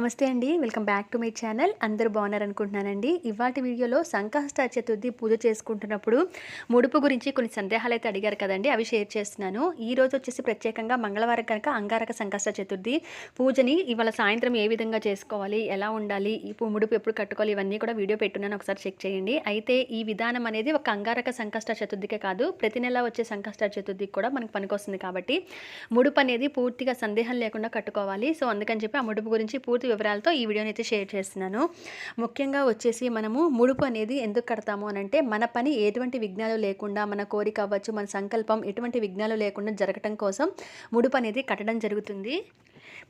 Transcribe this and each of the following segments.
నమస్తే అండి. Welcome back to my channel. అందరూ బాగున్నారు అనుకుంటున్నానండి ఇవాటి వీడియోలో సంకష్ట చతుర్థి పూజ చేసుకుంటున్నప్పుడు ముడుపు గురించి కొన్ని సందేహాలు అయితే అడిగారు కదండి. అవి షేర్ చేస్తున్నాను. ఈ రోజు వచ్చేసి ప్రత్యేకంగా మంగళవారం కనుక అంగారక సంకష్ట చతుర్థి పూజని ఇవాళ సాయంత్రం ఏ విధంగా చేసుకోవాలి? ఎలా ఉండాలి? ఈ ముడుపు ఎప్పుడు కట్టుకోవాలి? ఇవన్నీ కూడా వీడియో పెట్టున్నాను. ఒకసారి చెక్ చేయండి. అయితే ఈ విధానం అనేది ఒక అంగారక సంకష్ట చతుర్థికే కాదు. ప్రతి నెల వచ్చే సంకష్ట చతుర్థికి కూడా మనకు పనికొస్తుంది కాబట్టి ముడుపు అనేది పూర్తిగా సందేహం లేకుండా కట్టుకోవాలి. సో అందుకని చెప్పి ఆ ముడుపు గురించి పూర్తి వివరాలతో ఈ వీడియోని అయితే షేర్ చేస్తున్నాను. ముఖ్యంగా వచ్చేసి మనము ముడుపు అనేది ఎందుకు కడతాము అని అంటే మన పని ఎటువంటి విఘ్నాలు లేకుండా మన కోరిక అవ్వచ్చు మన సంకల్పం ఎటువంటి విఘ్నాలు లేకుండా జరగటం కోసం ముడుపు అనేది కట్టడం జరుగుతుంది.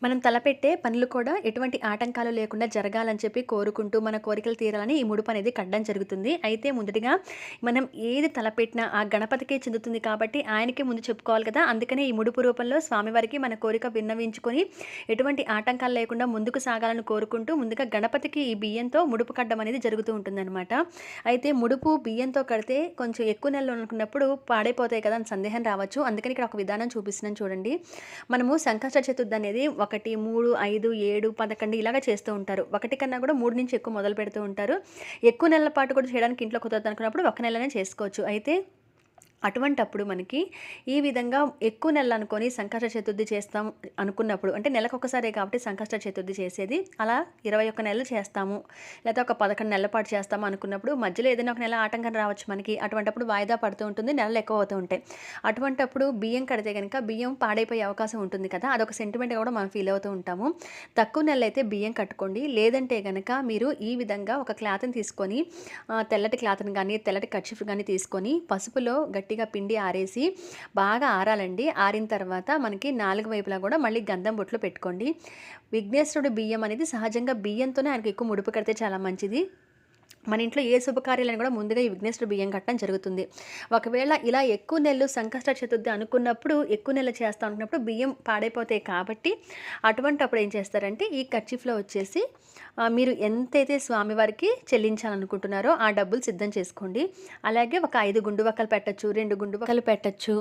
మనం తలపెట్టే పనులు కూడా ఎటువంటి ఆటంకాలు లేకుండా జరగాలని చెప్పి కోరుకుంటూ మన కోరికలు తీరాలని ఈ ముడుపు అనేది కట్టడం జరుగుతుంది. అయితే ముందుగా మనం ఏది తలపెట్టినా ఆ గణపతికే చెందుతుంది కాబట్టి ఆయనకే ముందు చెప్పుకోవాలి కదా. అందుకనే ఈ ముడుపు రూపంలో స్వామివారికి మన కోరిక విన్నవించుకొని ఎటువంటి ఆటంకాలు లేకుండా ముందుకు సాగాలని కోరుకుంటూ ముందుగా గణపతికి ఈ బియ్యంతో ముడుపు కట్టడం అనేది జరుగుతూ ఉంటుందన్నమాట. అయితే ముడుపు బియ్యంతో కడితే కొంచెం ఎక్కువ నెలలు అనుకున్నప్పుడు పాడైపోతాయి కదా అని సందేహం రావచ్చు. అందుకని ఇక్కడ ఒక విధానం చూపిస్తున్నాను చూడండి. మనము సంకష్ట చతుర్థి అనేది ఒకటి మూడు ఐదు ఏడు పదకొండు ఇలాగా చేస్తూ ఉంటారు. ఒకటి కన్నా కూడా మూడు నుంచి ఎక్కువ మొదలు పెడుతూ ఉంటారు. ఎక్కువ నెలల పాటు కూడా చేయడానికి ఇంట్లో కుదరదు అనుకున్నప్పుడు ఒక నెలనే చేసుకోవచ్చు. అయితే అటువంటప్పుడు మనకి ఈ విధంగా ఎక్కువ నెలలు అనుకొని సంకష్ట చతుర్థి చేస్తాం అనుకున్నప్పుడు అంటే నెలకు ఒకసారే కాబట్టి సంకష్ట చతుర్థి చేసేది అలా ఇరవై ఒక్క నెలలు చేస్తాము లేదా ఒక పదకొండు నెలల పాటు చేస్తాము అనుకున్నప్పుడు మధ్యలో ఏదైనా ఒక నెల ఆటంకం రావచ్చు మనకి అటువంటప్పుడు వాయిదా పడుతూ ఉంటుంది నెలలు ఎక్కువ అవుతూ ఉంటాయి. అటువంటప్పుడు బియ్యం కడితే కనుక బియ్యం పాడైపోయే అవకాశం ఉంటుంది కదా అదొక సెంటిమెంట్గా కూడా మనం ఫీల్ అవుతూ ఉంటాము. తక్కువ నెలలు అయితే బియ్యం కట్టుకోండి లేదంటే కనుక మీరు ఈ విధంగా ఒక క్లాత్ని తీసుకొని తెల్లటి క్లాత్ని కానీ తెల్లటి కర్చీఫ్ కానీ తీసుకొని పసుపులో గట్టి గట్టిగా పిండి ఆరేసి బాగా ఆరాలండి. ఆరిన తర్వాత మనకి నాలుగు వైపులా కూడా మళ్ళీ గంధం బొట్లు పెట్టుకోండి. విఘ్నేశ్వరుడు బియ్యం అనేది సహజంగా బియ్యంతోనే ఆయనకి ఎక్కువ ముడుపు కడితే చాలా మంచిది. మన ఇంట్లో ఏ శుభకార్యాలను కూడా ముందుగా ఈ విఘ్నేశ్వర బియ్యం కట్టడం జరుగుతుంది. ఒకవేళ ఇలా ఎక్కువ నెలలు సంకష్ట చతుర్థి అనుకున్నప్పుడు ఎక్కువ నెలలు చేస్తూ అనుకున్నప్పుడు బియ్యం పాడైపోతాయి కాబట్టి అటువంటి అప్పుడు ఏం చేస్తారంటే ఈ కర్చీఫ్లో వచ్చేసి మీరు ఎంతైతే స్వామివారికి చెల్లించాలనుకుంటున్నారో ఆ డబ్బులు సిద్ధం చేసుకోండి. అలాగే ఒక ఐదు గుండు వక్కలు పెట్టచ్చు రెండు గుండు వక్కలు పెట్టచ్చు.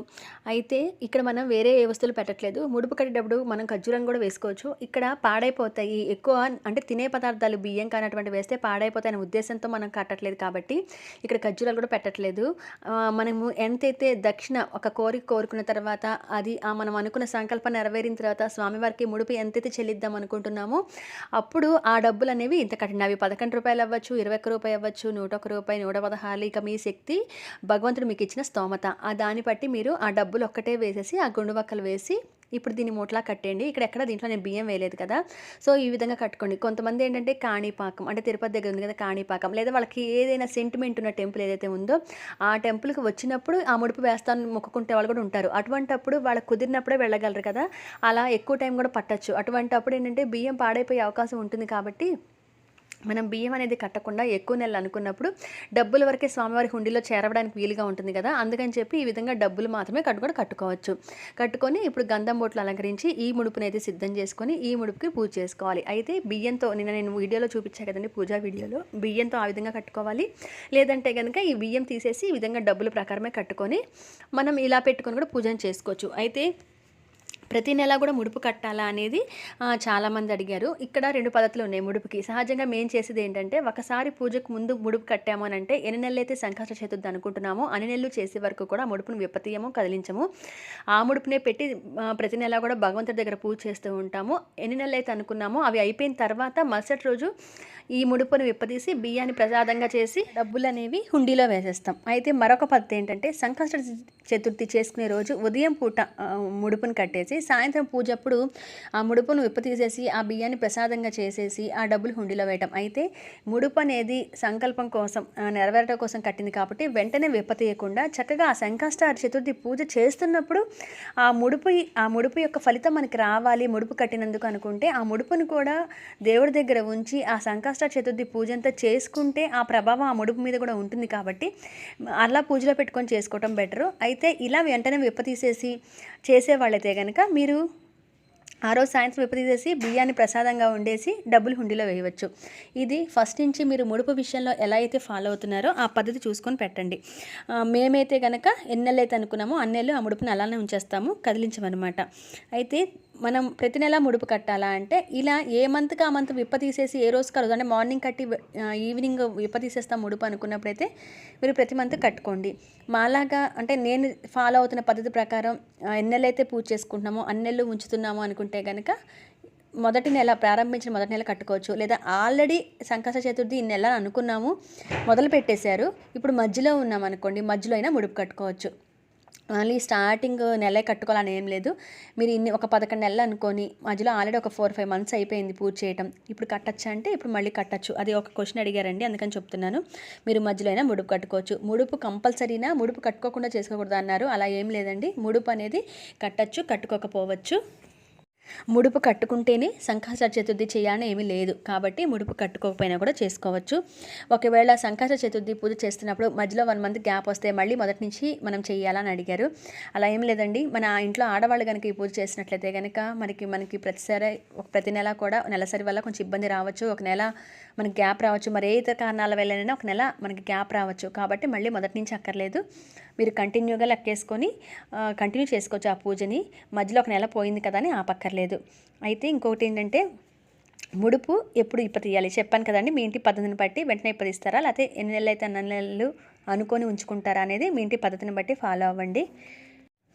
అయితే ఇక్కడ మనం వేరే ఏ వస్తువులు పెట్టట్లేదు. ముడుపు కట్టేటప్పుడు మనం ఖర్జూరం కూడా వేసుకోవచ్చు. ఇక్కడ పాడైపోతాయి ఎక్కువ అంటే తినే పదార్థాలు బియ్యం కానటువంటి వేస్తే పాడైపోతాయి ఉద్దేశంతో మొత్తం మనం కట్టట్లేదు కాబట్టి ఇక్కడ ఖర్జూరాలు కూడా పెట్టట్లేదు. మనము ఎంతైతే దక్షిణ ఒక కోరిక కోరుకున్న తర్వాత అది ఆ మనం అనుకున్న సంకల్పం నెరవేరిన తర్వాత స్వామివారికి ముడుపు ఎంతైతే చెల్లిద్దాం అనుకుంటున్నామో అప్పుడు ఆ డబ్బులు అనేవి ఇంత కట్టండి అవి పదకొండు రూపాయలు అవ్వచ్చు ఇరవై ఒక్క రూపాయి అవ్వచ్చు నూట ఒక రూపాయి నూట పదహారు ఇక మీ శక్తి భగవంతుడు మీకు ఇచ్చిన స్తోమత. ఆ దాన్ని బట్టి మీరు ఆ డబ్బులు ఒక్కటే వేసేసి ఆ గుండు వేసి ఇప్పుడు దీన్ని మూటలా కట్టేయండి. ఇక్కడ ఎక్కడ దీంట్లో నేను బియ్యం వేయలేదు కదా. సో ఈ విధంగా కట్టుకోండి. కొంతమంది ఏంటంటే కాణిపాకం అంటే తిరుపతి దగ్గర ఉంది కదా కాణిపాకం లేదా వాళ్ళకి ఏదైనా సెంటిమెంట్ ఉన్న టెంపుల్ ఏదైతే ఉందో ఆ టెంపుల్కి వచ్చినప్పుడు ఆ ముడుపు వేస్తాను మొక్కుకుంటే వాళ్ళు కూడా ఉంటారు. అటువంటప్పుడు వాళ్ళకి కుదిరినప్పుడే వెళ్ళగలరు కదా. అలా ఎక్కువ టైం కూడా పట్టచ్చు. అటువంటి అప్పుడు ఏంటంటే బియ్యం పాడైపోయే అవకాశం ఉంటుంది కాబట్టి మనం బియ్యం అనేది కట్టకుండా ఎక్కువ నెలలు అనుకున్నప్పుడు డబ్బుల వరకే స్వామివారి హుండీలో చేరవడానికి వీలుగా ఉంటుంది కదా? అందుకని చెప్పి ఈ విధంగా డబ్బులు మాత్రమే కట్టుకొని కట్టుకోవచ్చు. కట్టుకొని ఇప్పుడు గంధం బొట్లు అలంకరించి ఈ ముడుపుని అయితే సిద్ధం చేసుకొని ఈ ముడుపుకి పూజ చేసుకోవాలి. అయితే బియ్యంతో నిన్న నేను వీడియోలో చూపించా కదండి పూజా వీడియోలో. బియ్యంతో ఆ విధంగా కట్టుకోవాలి. లేదంటే కనుక ఈ బియ్యం తీసేసి ఈ విధంగా డబ్బుల ప్రకారమే కట్టుకొని మనం ఇలా పెట్టుకొని కూడా పూజను చేసుకోవచ్చు. అయితే ప్రతి నెల కూడా ముడుపు కట్టాలా అనేది చాలామంది అడిగారు. ఇక్కడ రెండు పద్ధతులు ఉన్నాయి ముడుపుకి. సహజంగా మేము చేసేది ఏంటంటే ఒకసారి పూజకు ముందు ముడుపు కట్టాము అని అంటే ఎన్ని నెలలు అయితే సంకష్ట చతుర్థి అనుకుంటున్నామో అన్ని నెలలు చేసే వరకు కూడా ఆ ముడుపును విపతీయము కదిలించము. ఆ ముడుపునే పెట్టి ప్రతి నెల కూడా భగవంతుడి దగ్గర పూజ చేస్తూ ఉంటాము. ఎన్ని నెలలు అయితే అనుకున్నామో అవి అయిపోయిన తర్వాత మరుసటి రోజు ఈ ముడుపును విప్పదీసి బియ్యాన్ని ప్రసాదంగా చేసి డబ్బులు అనేవి హుండీలో వేసేస్తాం. అయితే మరొక పద్ధతి ఏంటంటే సంకష్ట చతుర్థి చేసుకునే రోజు ఉదయం పూట ముడుపును కట్టేసి సాయంత్రం పూజ అప్పుడు ఆ ముడుపును విప్పతీసేసి ఆ బియ్యాన్ని ప్రసాదంగా చేసేసి ఆ డబ్బులు హుండీలో వేయటం. అయితే ముడుపు అనేది సంకల్పం కోసం నెరవేరటం కోసం కట్టింది కాబట్టి వెంటనే విప్పతీయకుండా చక్కగా ఆ సంకష్ట చతుర్థి పూజ చేస్తున్నప్పుడు ఆ ముడుపు ఆ ముడుపు యొక్క ఫలితం మనకి రావాలి. ముడుపు కట్టినందుకు అనుకుంటే ఆ ముడుపును కూడా దేవుడి దగ్గర ఉంచి ఆ సంకష్ట చతుర్థి పూజ అంతా చేసుకుంటే ఆ ప్రభావం ఆ ముడుపు మీద కూడా ఉంటుంది కాబట్టి అలా పూజలో పెట్టుకొని చేసుకోవటం బెటరు. అయితే ఇలా వెంటనే విప్పతీసేసి చేసేవాళ్ళైతే కనుక మీరు ఆ రోజు సాయంత్రం విప్పతీసేసి బియ్యాన్ని ప్రసాదంగా ఉండేసి డబ్బులు హుండీలో వేయవచ్చు. ఇది ఫస్ట్ నుంచి మీరు ముడుపు విషయంలో ఎలా అయితే ఫాలో అవుతున్నారో ఆ పద్ధతి చూసుకొని పెట్టండి. మేమైతే కనుక ఎన్నెళ్ళు అయితే అనుకున్నామో అన్నెళ్ళు ఆ ముడుపుని అలానే ఉంచేస్తాము కదిలించమన్నమాట. అయితే మనం ప్రతి నెల ముడుపు కట్టాలా అంటే ఇలా ఏ మంత్కి ఆ మంత్ విప్ప తీసేసి ఏ రోజు కలదు అంటే మార్నింగ్ కట్టి ఈవినింగ్ విప్ప తీసేస్తాం ముడుపు అనుకున్నప్పుడైతే మీరు ప్రతి మంత్ కట్టుకోండి. మాలాగా అంటే నేను ఫాలో అవుతున్న పద్ధతి ప్రకారం ఎన్నెలైతే ఎన్ని నెలలు అయితే పూజ చేసుకుంటున్నామో అన్నెళ్ళు ఉంచుతున్నామో అనుకుంటే కనుక మొదటి నెల ప్రారంభించిన మొదటి నెల కట్టుకోవచ్చు. లేదా ఆల్రెడీ సంకష్ట చతుర్థి ఈ నెల అనుకున్నాము మొదలు పెట్టేశారు ఇప్పుడు మధ్యలో ఉన్నాం అనుకోండి మధ్యలో అయినా ముడుపు కట్టుకోవచ్చు. ఓన్లీ స్టార్టింగ్ నెలే కట్టుకోవాలని ఏం లేదు. మీరు ఇన్ని ఒక పదకొండు నెలలు అనుకొని మధ్యలో ఆల్రెడీ ఒక ఫోర్ ఫైవ్ మంత్స్ అయిపోయింది పూర్తి చేయటం. ఇప్పుడు కట్టచ్చు అంటే ఇప్పుడు మళ్ళీ కట్టచ్చు. అది ఒక క్వశ్చన్ అడిగారండి అందుకని చెప్తున్నాను. మీరు మధ్యలో అయినా ముడుపు కట్టుకోవచ్చు. ముడుపు కంపల్సరీనా ముడుపు కట్టుకోకుండా చేసుకోకూడదు అన్నారు అలా ఏం లేదండి. ముడుపు అనేది కట్టచ్చు కట్టుకోకపోవచ్చు. ముడుపు కట్టుకుంటేనే సంకష్ట చతుర్థి చేయాలని ఏమీ లేదు. కాబట్టి ముడుపు కట్టుకోకపోయినా కూడా చేసుకోవచ్చు. ఒకవేళ సంకష్ట చతుర్థి పూజ చేస్తున్నప్పుడు మధ్యలో వన్ మంత్ గ్యాప్ వస్తే మళ్ళీ మొదటి నుంచి మనం చేయాలని అడిగారు. అలా ఏం లేదండి. మన ఇంట్లో ఆడవాళ్ళు కనుక ఈ పూజ చేసినట్లయితే కనుక మనకి మనకి ప్రతిసారి ప్రతి నెల కూడా నెలసరి వల్ల కొంచెం ఇబ్బంది రావచ్చు. ఒక నెల మనకి గ్యాప్ రావచ్చు. మరి ఏ ఇతర కారణాల వల్లనైనా ఒక నెల మనకి గ్యాప్ రావచ్చు. కాబట్టి మళ్ళీ మొదటి నుంచి అక్కర్లేదు. మీరు కంటిన్యూగా లెక్కేసుకొని కంటిన్యూ చేసుకోవచ్చు ఆ పూజని. మధ్యలో ఒక నెల పోయింది కదా అని ఆపక్కర్లేదు. అయితే ఇంకొకటి ఏంటంటే ముడుపు ఎప్పుడు ఇప్ప తీయాలి చెప్పాను కదండి మీ ఇంటి పద్ధతిని బట్టి వెంటనే ఇప్ప తీస్తారా లేకపోతే ఎన్ని నెలలు అయితే అన్ని నెలలు అనుకొని ఉంచుకుంటారా అనేది మీ ఇంటి పద్ధతిని బట్టి ఫాలో అవ్వండి.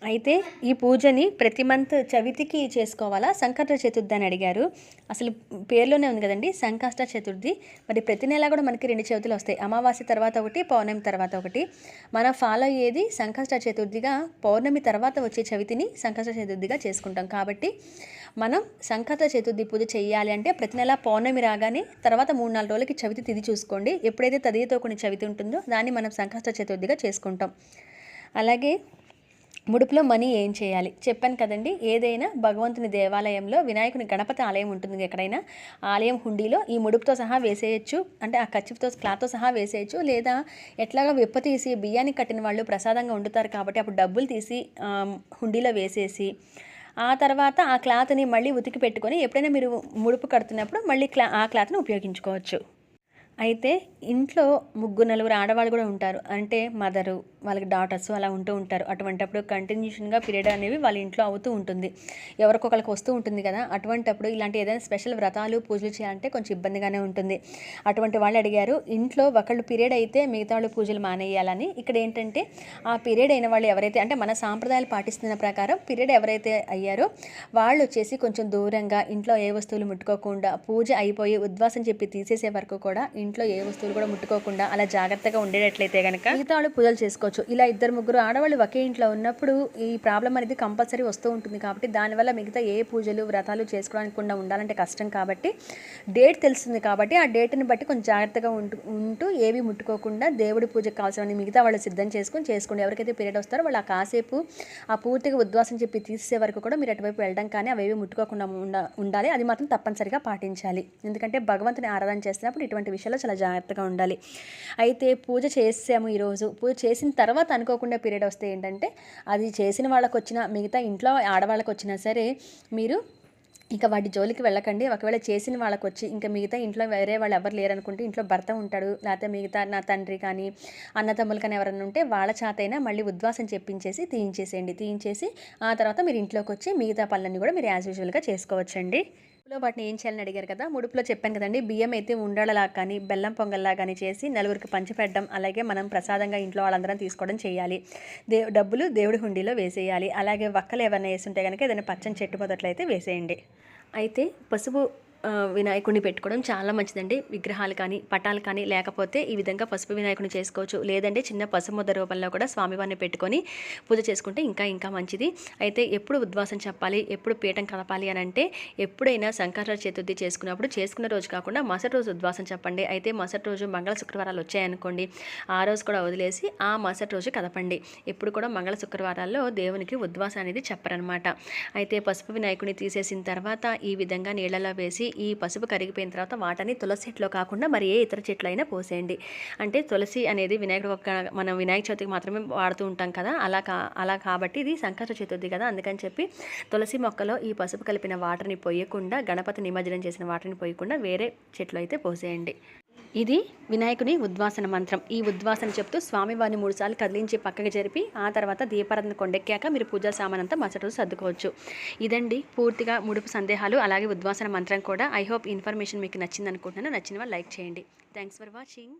అయితే ఈ పూజని ప్రతి మంత్ చవితికి చేసుకోవాలా? సంకట చతుర్థి అని అడిగారు. అసలు పేర్లోనే ఉంది కదండి సంకష్ట చతుర్థి. మరి ప్రతి నెల కూడా మనకి రెండు చవితులు వస్తాయి. అమావాస్య తర్వాత ఒకటి పౌర్ణమి తర్వాత ఒకటి. మనం ఫాలో అయ్యేది సంకష్ట చతుర్థిగా పౌర్ణమి తర్వాత వచ్చే చవితిని సంకష్ట చతుర్థిగా చేసుకుంటాం. కాబట్టి మనం సంకష్ట చతుర్థి పూజ చేయాలి అంటే ప్రతి నెల పౌర్ణమి రాగానే తర్వాత మూడు నాలుగు రోజులకి చవితి తిది చూసుకోండి. ఎప్పుడైతే తదియతో కొన్ని చవితి ఉంటుందో దాన్ని మనం సంకష్ట చతుర్థిగా చేసుకుంటాం. అలాగే ముడుపులో మనీ ఏం చేయాలి? చెప్పాను కదండి ఏదైనా భగవంతుని దేవాలయంలో వినాయకుని గణపతి ఆలయం ఉంటుంది ఎక్కడైనా ఆలయం హుండీలో ఈ ముడుపుతో సహా వేసేయచ్చు అంటే ఆ ఖర్చుతో క్లాత్తో సహా వేసేయచ్చు లేదా ఎట్లాగా విప్ప తీసి బియ్యానికి కట్టిన వాళ్ళు ప్రసాదంగా వండుతారు కాబట్టి అప్పుడు డబ్బులు తీసి హుండీలో వేసేసి ఆ తర్వాత ఆ క్లాత్ని మళ్ళీ ఉతికి పెట్టుకొని ఎప్పుడైనా మీరు ముడుపు కడుతున్నప్పుడు మళ్ళీ క్లా ఆ క్లాత్ని ఉపయోగించుకోవచ్చు. అయితే ఇంట్లో ముగ్గురు నలుగురు ఆడవాళ్ళు కూడా ఉంటారు. అంటే మదరు వాళ్ళకి డాటర్స్ అలా ఉంటూ ఉంటారు. అటువంటప్పుడు కంటిన్యూషన్గా పీరియడ్ అనేవి వాళ్ళ ఇంట్లో అవుతూ ఉంటుంది. ఎవరికొకరికి వస్తూ ఉంటుంది కదా అటువంటప్పుడు ఇలాంటి ఏదైనా స్పెషల్ వ్రతాలు పూజలు చేయాలంటే కొంచెం ఇబ్బందిగానే ఉంటుంది. అటువంటి వాళ్ళు అడిగారు ఇంట్లో ఒకళ్ళు పీరియడ్ అయితే మిగతా వాళ్ళు పూజలు మానేయాలని. ఇక్కడ ఏంటంటే ఆ పీరియడ్ అయిన వాళ్ళు ఎవరైతే అంటే మన సాంప్రదాయాలు పాటిస్తున్న ప్రకారం పీరియడ్ ఎవరైతే అయ్యారో వాళ్ళు వచ్చేసి కొంచెం దూరంగా ఇంట్లో ఏ వస్తువులు ముట్టుకోకుండా పూజ అయిపోయి ఉద్వాసం చెప్పి తీసేసే వరకు కూడా ఇంట్లో ఏ వస్తువులు కూడా ముట్టుకోకుండా అలా జాగ్రత్తగా ఉండేటట్లయితే కనుక మిగతా వాళ్ళు పూజలు చేసుకోవచ్చు. ఇలా ఇద్దరు ముగ్గురు ఆడవాళ్ళు ఒకే ఇంట్లో ఉన్నప్పుడు ఈ ప్రాబ్లం అనేది కంపల్సరీ వస్తూ ఉంటుంది కాబట్టి దానివల్ల మిగతా ఏ పూజలు వ్రతాలు చేసుకోవడానికి కూడా ఉండాలంటే కష్టం కాబట్టి డేట్ తెలుస్తుంది కాబట్టి ఆ డేట్ని బట్టి కొంచెం జాగ్రత్తగా ఉంటూ ఉంటూ ఏవి ముట్టుకోకుండా దేవుడి పూజకు కావాల్సిన మిగతా వాళ్ళు సిద్ధం చేసుకొని చేసుకోండి. ఎవరికైతే పీరియడ్ వస్తారో వాళ్ళు ఆ కాసేపు ఆ పూర్తిగా ఉద్వాసం చెప్పి తీసే వరకు కూడా మీరు అటువైపు వెళ్ళడం కానీ అవేవి ముట్టుకోకుండా ఉండ ఉండాలి. అది మాత్రం తప్పనిసరిగా పాటించాలి. ఎందుకంటే భగవంతుని ఆరాధన చేసినప్పుడు ఇటువంటి విషయాలు విషయాల్లో చాలా జాగ్రత్తగా ఉండాలి. అయితే పూజ చేసాము ఈరోజు. పూజ చేసిన తర్వాత అనుకోకుండా పీరియడ్ వస్తే ఏంటంటే అది చేసిన వాళ్ళకి వచ్చినా మిగతా ఇంట్లో ఆడవాళ్ళకి వచ్చినా సరే మీరు ఇంకా వాటి జోలికి వెళ్ళకండి. ఒకవేళ చేసిన వాళ్ళకి వచ్చి ఇంకా మిగతా ఇంట్లో వేరే వాళ్ళు ఎవరు లేరనుకుంటే ఇంట్లో భర్త ఉంటాడు లేకపోతే మిగతా నా తండ్రి కానీ అన్నతమ్ములు కానీ ఎవరైనా ఉంటే వాళ్ళ చేతైనా మళ్ళీ ఉద్వాసం చెప్పించేసి తీయించేసేయండి. తీయించేసి ఆ తర్వాత మీరు ఇంట్లోకి వచ్చి మిగతా పనులన్నీ కూడా మీరు యాజ్ యూజువల్గా చేసుకోవచ్చండి. ముడుపులో వాటిని ఏం చేయాలని అడిగారు కదా? ముడుపులో చెప్పాను కదండి బియ్యం అయితే ఉండడలా కానీ బెల్లం పొంగల్లా కానీ చేసి నలుగురికి పంచిపెట్టడం అలాగే మనం ప్రసాదంగా ఇంట్లో వాళ్ళందరం తీసుకోవడం చేయాలి. దే డబ్బులు దేవుడి హుండీలో వేసేయాలి. అలాగే వక్కలు ఏమైనా ఉంటే కనుక ఏదైనా పచ్చని చెట్టు మొదట్లయితే వేసేయండి. అయితే పసుపు వినాయకుడిని పెట్టుకోవడం చాలా మంచిదండి. విగ్రహాలు కానీ పటాలు కానీ లేకపోతే ఈ విధంగా పసుపు వినాయకుడిని చేసుకోవచ్చు. లేదంటే చిన్న పసుపు ముద్ద రూపంలో కూడా స్వామివారిని పెట్టుకొని పూజ చేసుకుంటే ఇంకా ఇంకా మంచిది. అయితే ఎప్పుడు ఉద్వాసం చెప్పాలి ఎప్పుడు పీఠం కలపాలి అని అంటే ఎప్పుడైనా శంకర చతుర్థి చేసుకున్నప్పుడు చేసుకున్న రోజు కాకుండా మరుసటి రోజు ఉద్వాసం చెప్పండి. అయితే మరుసటి రోజు మంగళ శుక్రవారాలు వచ్చాయనుకోండి ఆ రోజు కూడా వదిలేసి ఆ మరుసటి రోజు కదపండి ఎప్పుడు కూడా మంగళ శుక్రవారాల్లో దేవునికి ఉద్వాసం అనేది చెప్పరనమాట. అయితే పసుపు వినాయకుడిని తీసేసిన తర్వాత ఈ విధంగా నీళ్ళలో వేసి ఈ పసుపు కరిగిపోయిన తర్వాత వాటిని తులసి చెట్లో కాకుండా మరి ఏ ఇతర చెట్లు అయినా పోసేయండి. అంటే తులసి అనేది వినాయకుడు ఒక మనం వినాయక చవితికి మాత్రమే వాడుతూ ఉంటాం కదా అలా కా అలా కాబట్టి ఇది సంకష్ట చతుర్థి కదా అందుకని చెప్పి తులసి మొక్కలో ఈ పసుపు కలిపిన వాటర్ని పోయకుండా గణపతి నిమజ్జనం చేసిన వాటర్ని పోయకుండా వేరే చెట్లు అయితే పోసేయండి. ఇది వినాయకుని ఉద్వాసన మంత్రం. ఈ ఉద్వాసన చెప్తూ స్వామివారిని మూడుసార్లు కదిలించి పక్కకి జరిపి ఆ తర్వాత దీపారాధన కొండెక్కాక మీరు పూజా సామానంతా మరుసటి రోజు సర్దుకోవచ్చు. ఇదండి పూర్తిగా ముడుపు సందేహాలు అలాగే ఉద్వాసన మంత్రం కూడా. ఐ హోప్ ఇన్ఫర్మేషన్ మీకు నచ్చింది అనుకుంటున్నాను నచ్చిన వాళ్ళు లైక్ చేయండి. Thanks for watching